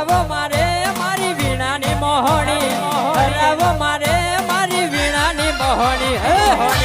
હરાવો મારે મારી વીણાની મોહણી. હરાવો મારે મારી વીણાની મોહણી. હે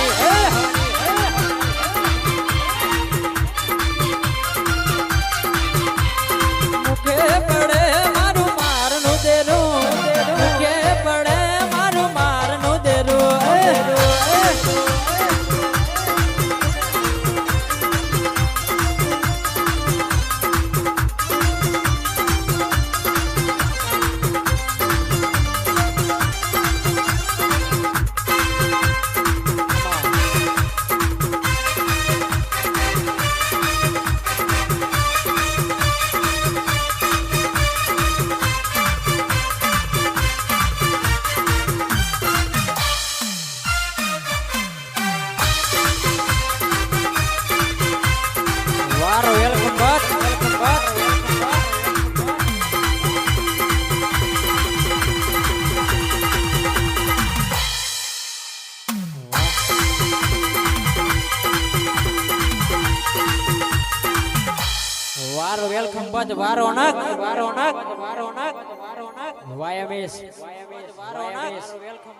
વારો વેલકમ બજ વારો નક વારો નક વારો નક વેલકમ